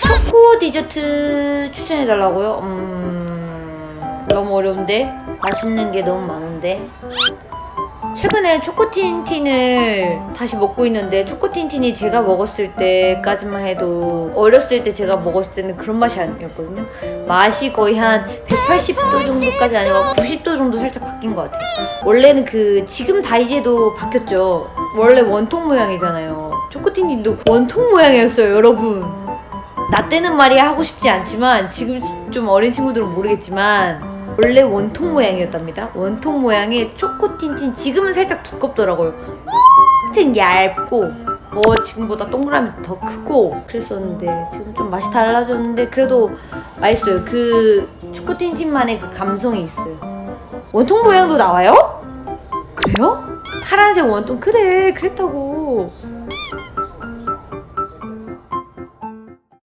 초코 디저트 추천해달라고요? 음... 너무 어려운데? 맛있는 게 너무 많은데? 최근에 초코틴틴을 다시 먹고 있는데 초코틴틴이 제가 먹었을 때까지만 해도 어렸을 때 제가 먹었을 때는 그런 맛이 아니었거든요. 맛이 거의 한 180도 정도까지 아니고 90도 정도 살짝 바뀐 것 같아요. 원래는 그 지금 다이제도 바뀌었죠. 원래 원통 모양이잖아요. 초코틴틴도 원통 모양이었어요, 여러분. 나 때는 말이 하고 싶지 않지만 지금 좀 어린 친구들은 모르겠지만 원래 원통 모양이었답니다. 원통 모양의 초코틴틴 지금은 살짝 두껍더라고요. 엄청 얇고 뭐 지금보다 동그라미 더 크고 그랬었는데 지금 좀 맛이 달라졌는데 그래도 맛있어요. 그 초코틴틴만의 그 감성이 있어요. 원통 모양도 나와요? 그래요? 파란색 원톤. 그래 그랬다고.